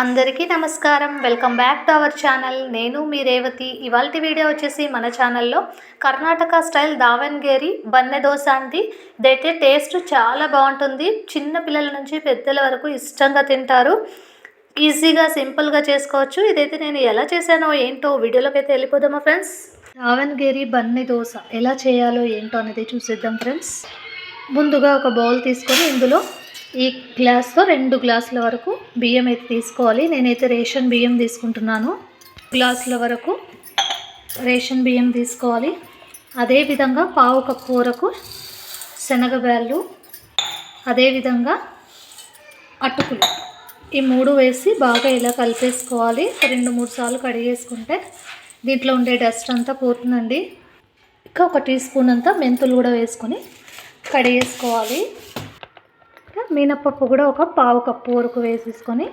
అందరికీ నమస్కారం. Welcome back to our channel. నేను మీ రేవతి. ఇవాళ వీడియో వచ్చేసి మన ఛానల్లో కర్ణాటక స్టైల్ దావన్గేరి బన్నె దోశ అండి ఇదైతే టేస్ట్ చాలా బాగుంటుంది. చిన్న పిల్లల నుంచి పెద్దల వరకు ఇష్టంగా తింటారు. ఈజీగా సింపుల్గా చేసుకోవచ్చు. ఇదైతే నేను ఎలా చేశానో ఏంటో వీడియోలోకి అయితే వెళ్ళిపోదామా ఫ్రెండ్స్? దావన్గేరి బన్నె దోశ ఎలా చేయాలో ఏంటో అనేది చూసేద్దాం ఫ్రెండ్స్. ముందుగా ఒక బౌల్ తీసుకొని ఇందులో ఈ గ్లాస్తో రెండు గ్లాసుల వరకు బియ్యం అయితే తీసుకోవాలి. నేనైతే రేషన్ బియ్యం తీసుకుంటున్నాను. గ్లాసుల వరకు రేషన్ బియ్యం తీసుకోవాలి. అదేవిధంగా పావు కప్పు వరకు శనగబ్యాళ్ళు అదేవిధంగా అటుకులు. ఈ మూడు వేసి బాగా ఇలా కలిపేసుకోవాలి. రెండు మూడు సార్లు కడిగేసుకుంటే దీంట్లో ఉండే డస్ట్ అంతా పోతుందండి. ఇంకా ఒక టీ స్పూన్ అంతా మెంతులు కూడా వేసుకొని కడిగేసుకోవాలి. మినప్పప్పు కూడా ఒక పావు కప్పు వరకు వేసేసుకొని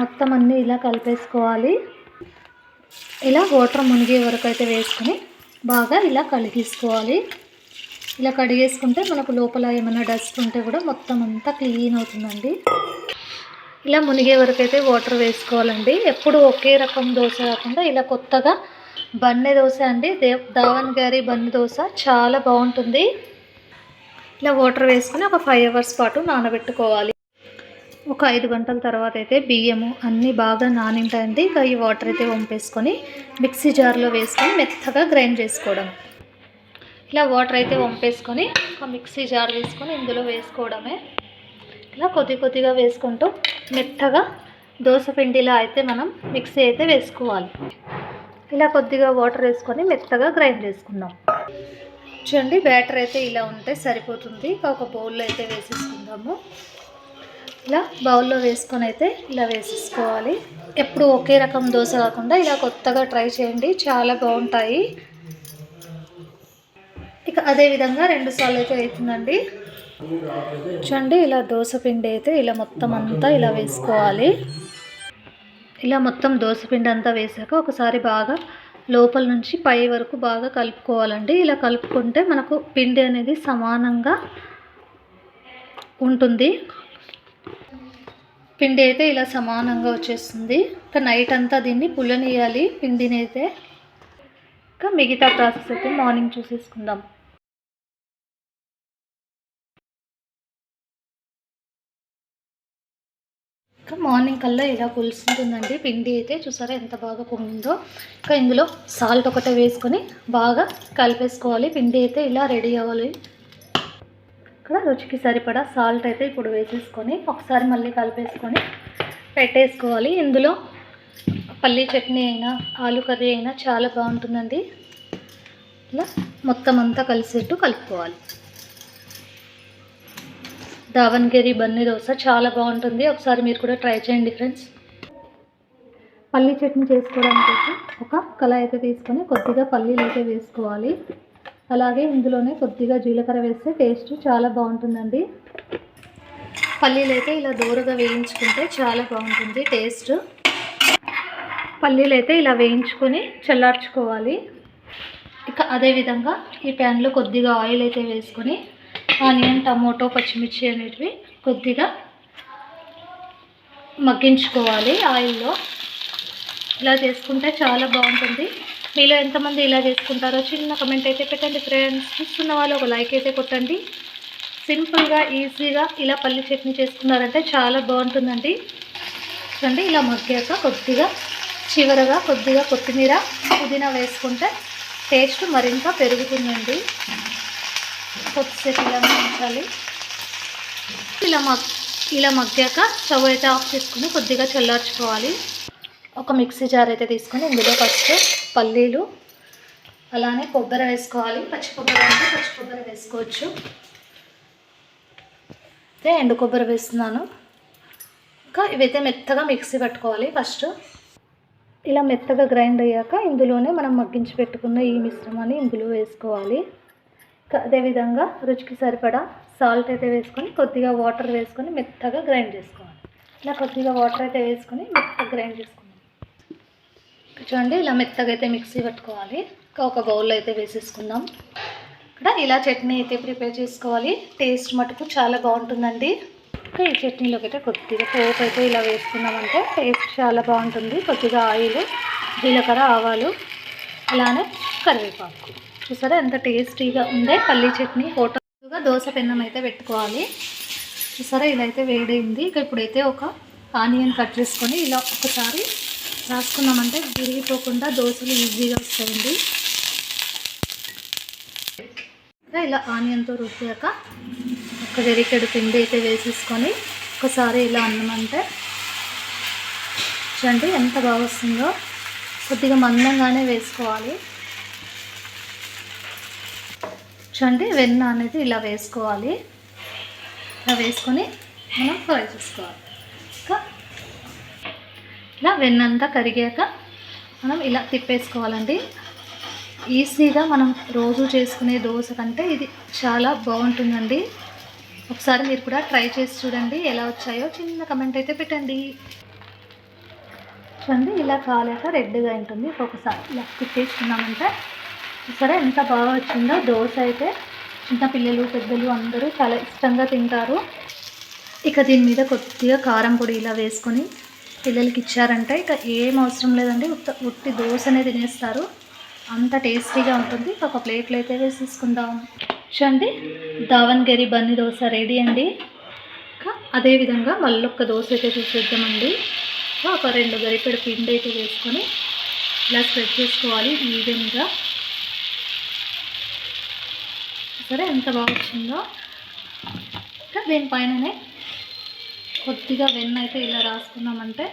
మొత్తం అన్నీ ఇలా కలిపేసుకోవాలి. ఇలా వాటర్ మునిగే వరకు అయితే వేసుకొని బాగా ఇలా కడిగేసుకోవాలి. ఇలా కడిగేసుకుంటే మనకు లోపల ఏమైనా డస్ట్ ఉంటే కూడా మొత్తం అంతా క్లీన్ అవుతుందండి. ఇలా మునిగే వరకు అయితే వాటర్ వేసుకోవాలండి. ఎప్పుడు ఒకే రకం దోశ కాకుండా ఇలా కొత్తగా బన్నె దోశ అండి. దేవ్ దావన్ గారి బన్నె దోశ చాలా బాగుంటుంది. ఇలా వాటర్ వేసుకొని ఒక ఫైవ్ అవర్స్ పాటు నానబెట్టుకోవాలి. ఒక ఐదు గంటల తర్వాత అయితే బియ్యము అన్నీ బాగా నానింటాయండి ఇక ఈ వాటర్ అయితే వంపేసుకొని మిక్సీ జార్లో వేసుకొని మెత్తగా గ్రైండ్ చేసుకోవడం. ఇలా వాటర్ అయితే వంపేసుకొని ఒక మిక్సీ జార్ తీసుకొని ఇందులో వేసుకోవడమే. ఇలా కొద్ది కొద్దిగా వేసుకుంటూ మెత్తగా దోశ పిండిలా అయితే మనం మిక్సీ అయితే వేసుకోవాలి. ఇలా కొద్దిగా వాటర్ వేసుకొని మెత్తగా గ్రైండ్ చేసుకుందాం. చూడండి బ్యాటర్ అయితే ఇలా ఉంటే సరిపోతుంది. ఒక బౌల్లో అయితే వేసేసుకుందాము. ఇలా బౌల్లో వేసుకొని అయితే ఇలా వేసేసుకోవాలి. ఎప్పుడు ఒకే రకం దోశ కాకుండా ఇలా కొత్తగా ట్రై చేయండి. చాలా బాగుంటాయి. ఇక అదే విధంగా రెండు సార్లు అయితే అవుతుందండి చూడండి ఇలా దోశ పిండి అయితే ఇలా మొత్తం అంతా ఇలా వేసుకోవాలి. ఇలా మొత్తం దోశ పిండి అంతా వేసాక ఒకసారి బాగా లోపల నుంచి పై వరకు బాగా కలుపుకోవాలండి. ఇలా కలుపుకుంటే మనకు పిండి అనేది సమానంగా ఉంటుంది. పిండి అయితే ఇలా సమానంగా వచ్చేస్తుంది. ఇంకా నైట్ అంతా దీన్ని పుల్లనియాలి పిండిని అయితే ఇంకా మిగతా ప్రాసెస్ అయితే మార్నింగ్ చూసేసుకుందాం. ఇంకా మార్నింగ్ కల్లా ఇలా పులుసుంటుందండి పిండి అయితే చూసారా ఎంత బాగా పొంగిందో. ఇంకా ఇందులో సాల్ట్ ఒకటే వేసుకొని బాగా కలిపేసుకోవాలి. పిండి అయితే ఇలా రెడీ అవ్వాలి. ఇక్కడ రుచికి సరిపడా సాల్ట్ అయితే ఇప్పుడు వేసేసుకొని ఒకసారి మళ్ళీ కలిపేసుకొని పెట్టేసుకోవాలి. ఇందులో పల్లీ చట్నీ అయినా ఆలు కర్రీ అయినా చాలా బాగుంటుందండి. ఇలా మొత్తం అంతా కలిసేట్టు కలుపుకోవాలి. దావన్గిరి బన్నీ దోశ చాలా బాగుంటుంది. ఒకసారి మీరు కూడా ట్రై చేయండి ఫ్రెండ్స్. పల్లీ చట్నీ చేసుకోవడానికి అయితే ఒక కళాయి అయితే తీసుకొని కొద్దిగా పల్లీలు అయితే వేసుకోవాలి. అలాగే ఇందులోనే కొద్దిగా జీలకర్ర వేస్తే టేస్ట్ చాలా బాగుంటుందండి. పల్లీలు అయితే ఇలా దూరగా వేయించుకుంటే చాలా బాగుంటుంది టేస్ట్. పల్లీలు అయితే ఇలా వేయించుకొని చల్లార్చుకోవాలి. ఇక అదేవిధంగా ఈ ప్యాన్లో కొద్దిగా ఆయిల్ అయితే వేసుకొని ఆనియన్ టమోటో పచ్చిమిర్చి అనేటివి కొద్దిగా మగ్గించుకోవాలి ఆయిల్లో. ఇలా చేసుకుంటే చాలా బాగుంటుంది. మీలో ఎంతమంది ఇలా చేసుకుంటారో చిన్న కమెంట్ అయితే పెట్టండి ఫ్రెండ్స్ చూస్తున్న వాళ్ళు ఒక లైక్ అయితే కొట్టండి. సింపుల్గా ఈజీగా ఇలా పల్లి చట్నీ చేసుకున్నారంటే చాలా బాగుంటుందండి. చూడండి ఇలా మగ్గాక కొద్దిగా చివరగా కొద్దిగా కొత్తిమీర పుదీనా వేసుకుంటే టేస్ట్ మరింత పెరుగుతుందండి. కొద్దిసేపు ఇలా ఉంచాలి ఇలా మగ్ ఇలా మగ్గాక స్టవ్ అయితే ఆఫ్ చేసుకుని కొద్దిగా చల్లార్చుకోవాలి. ఒక మిక్సీ జార్ అయితే తీసుకొని ఇందులో ఫస్ట్ పల్లీలు అలానే కొబ్బరి వేసుకోవాలి. పచ్చి కొబ్బరి అంటే పచ్చి కొబ్బరి వేసుకోవచ్చు. అయితే ఎండు కొబ్బరి వేస్తున్నాను. ఇంకా ఇవైతే మెత్తగా మిక్సీ పట్టుకోవాలి ఫస్ట్. ఇలా మెత్తగా గ్రైండ్ అయ్యాక ఇందులోనే మనం మగ్గించి పెట్టుకున్న ఈ మిశ్రమాన్ని ఇందులో వేసుకోవాలి. అదేవిధంగా రుచికి సరిపడా సాల్ట్ అయితే వేసుకొని కొద్దిగా వాటర్ వేసుకొని మెత్తగా గ్రైండ్ చేసుకోవాలి. ఇలా కొద్దిగా వాటర్ అయితే వేసుకొని మెత్తగా గ్రైండ్ చేసుకుందాం. చూడండి ఇలా మెత్తగా అయితే మిక్సీ పట్టుకోవాలి. ఇంకా ఒక బౌల్లో అయితే వేసేసుకుందాం. ఇక్కడ ఇలా చట్నీ అయితే ప్రిపేర్ చేసుకోవాలి. టేస్ట్ మటుకు చాలా బాగుంటుందండి. ఇంకా ఈ చట్నీలోకి అయితే కొద్దిగా పోపు అయితే ఇలా వేసుకున్నామంటే టేస్ట్ చాలా బాగుంటుంది. కొద్దిగా ఆయిల్ జీలకర్ర ఆవాలు అలానే కరివేపాకు. చూసారా? ఎంత టేస్టీగా ఉండే పల్లీ చట్నీ. హోటల్గా దోశ పెన్నం అయితే పెట్టుకోవాలి. చూసారా? ఇదైతే వేడైంది. ఇక ఇప్పుడైతే ఒక ఆనియన్ కట్ చేసుకొని ఇలా ఒకసారి రాసుకున్నామంటే విరిగిపోకుండా దోశలు ఈజీగా వస్తాయండి. ఇలా ఆనియన్తో రుద్దాక ఒక వెరికెడు పిండి అయితే వేసేసుకొని ఒకసారి ఇలా అన్నమంటే చూడండి ఎంత బాగా వస్తుందో. కొద్దిగా మందంగానే వేసుకోవాలి. చూడండి వెన్న అనేది ఇలా వేసుకోవాలి. ఇలా వేసుకొని మనం ఫ్రై చేసుకోవాలి. ఇంకా ఇలా వెన్న అంతా కరిగాక మనం ఇలా తిప్పేసుకోవాలండి. ఈజీగా మనం రోజు చేసుకునే దోశ కంటే ఇది చాలా బాగుంటుందండి. ఒకసారి మీరు కూడా ట్రై చేసి చూడండి ఎలా వచ్చాయో చిన్న కమెంట్ అయితే పెట్టండి. చూడండి ఇలా కాలేక రెడ్గా ఉంటుంది. ఒకసారి ఇలా తిప్పేసుకున్నామంటే సరే ఎంత బాగా వచ్చిందో దోశ అయితే చిన్న పిల్లలు పెద్దలు అందరూ చాలా ఇష్టంగా తింటారు. ఇక దీని మీద కొద్దిగా కారం పొడి ఇలా వేసుకొని పిల్లలకి ఇచ్చారంటే ఇక ఏం అవసరం లేదండి. ఉట్టి దోశనే తినేస్తారు. అంత టేస్టీగా ఉంటుంది. ఒక ప్లేట్లో అయితే వేసేసుకుందాం. చూడండి దావన్గిరి బన్నీ దోశ రెడీ అండి. ఇంకా అదేవిధంగా మళ్ళొక్క దోశ అయితే చూసేద్దామండి. ఒక రెండు గరిపెడు పిండి అయితే వేసుకొని ఇలా స్ప్రెడ్ చేసుకోవాలి. ఈవెన్గా సరే ఎంత బాగా వచ్చిందో ఇంకా దీనిపైననే కొద్దిగా వెన్న అయితే ఇలా రాసుకున్నామంటే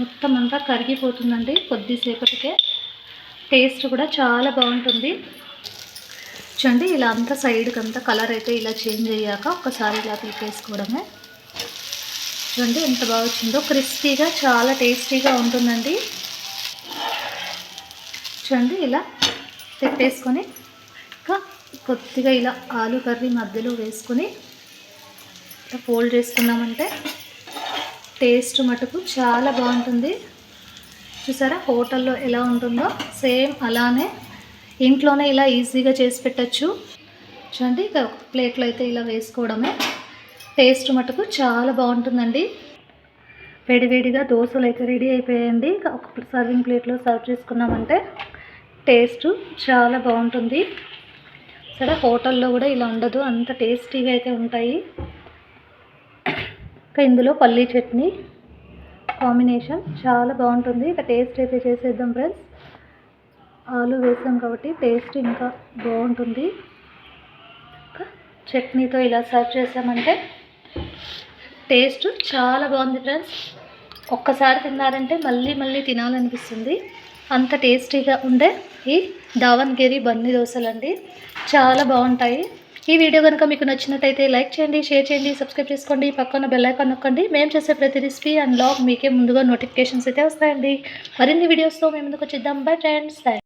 మొత్తం అంతా కరిగిపోతుందండి కొద్దిసేపటికే. టేస్ట్ కూడా చాలా బాగుంటుంది. చూడండి ఇలా అంతా సైడ్కి అంతా కలర్ అయితే ఇలా చేంజ్ అయ్యాక ఒకసారి ఇలా తీసేసుకోవడమే చూడండి ఎంత బాగా వచ్చిందో క్రిస్పీగా చాలా టేస్టీగా ఉంటుందండి. చూడండి ఇలా తిప్పేసుకొని ఇంకా కొద్దిగా ఇలా ఆలు కర్రీ మధ్యలో వేసుకొని ఇలా ఫోల్డ్ చేసుకున్నామంటే టేస్ట్ మటుకు చాలా బాగుంటుంది. చూసారా? హోటల్లో ఎలా ఉంటుందో? సేమ్ అలానే ఇంట్లోనే ఇలా ఈజీగా చేసి పెట్టచ్చు. చూడండి ఇక ఒక ప్లేట్లో అయితే ఇలా వేసుకోవడమే. టేస్ట్ మటుకు చాలా బాగుంటుందండి. వేడివేడిగా దోశలు అయితే రెడీ అయిపోయాయండి. ఒక సర్వింగ్ ప్లేట్లో సర్వ్ చేసుకున్నామంటే టేస్ట్ చాలా బాగుంటుంది. సరే హోటల్లో కూడా ఇలా ఉండదు. అంత టేస్టీగా అయితే ఉంటాయి. ఇంకా ఇందులో పల్లీ చట్నీ కాంబినేషన్ చాలా బాగుంటుంది. ఇక టేస్ట్ అయితే చేసేద్దాం ఫ్రెండ్స్. ఆలు వేసాం కాబట్టి టేస్ట్ ఇంకా బాగుంటుంది. చట్నీతో ఇలా సర్వ్ చేసామంటే టేస్ట్ చాలా బాగుంది ఫ్రెండ్స్. ఒక్కసారి తిన్నారంటే మళ్ళీ మళ్ళీ తినాలనిపిస్తుంది. అంత టేస్టీగా ఉండే ఈ దావన్గిరి బన్నీ దోశలు అండి చాలా బాగుంటాయి. ఈ వీడియో కనుక మీకు నచ్చినట్టయితే లైక్ చేయండి షేర్ చేయండి సబ్స్క్రైబ్ చేసుకోండి పక్కన బెల్లైకాన్ నొక్కండి. మేము చేసే ప్రతి రెసిపీ అండ్ లాగ్ మీకే ముందుగా నోటిఫికేషన్స్ అయితే వస్తాయండి. మరిన్ని వీడియోస్తో మేము ముందుకు వచ్చిద్దాం. Bye friends thank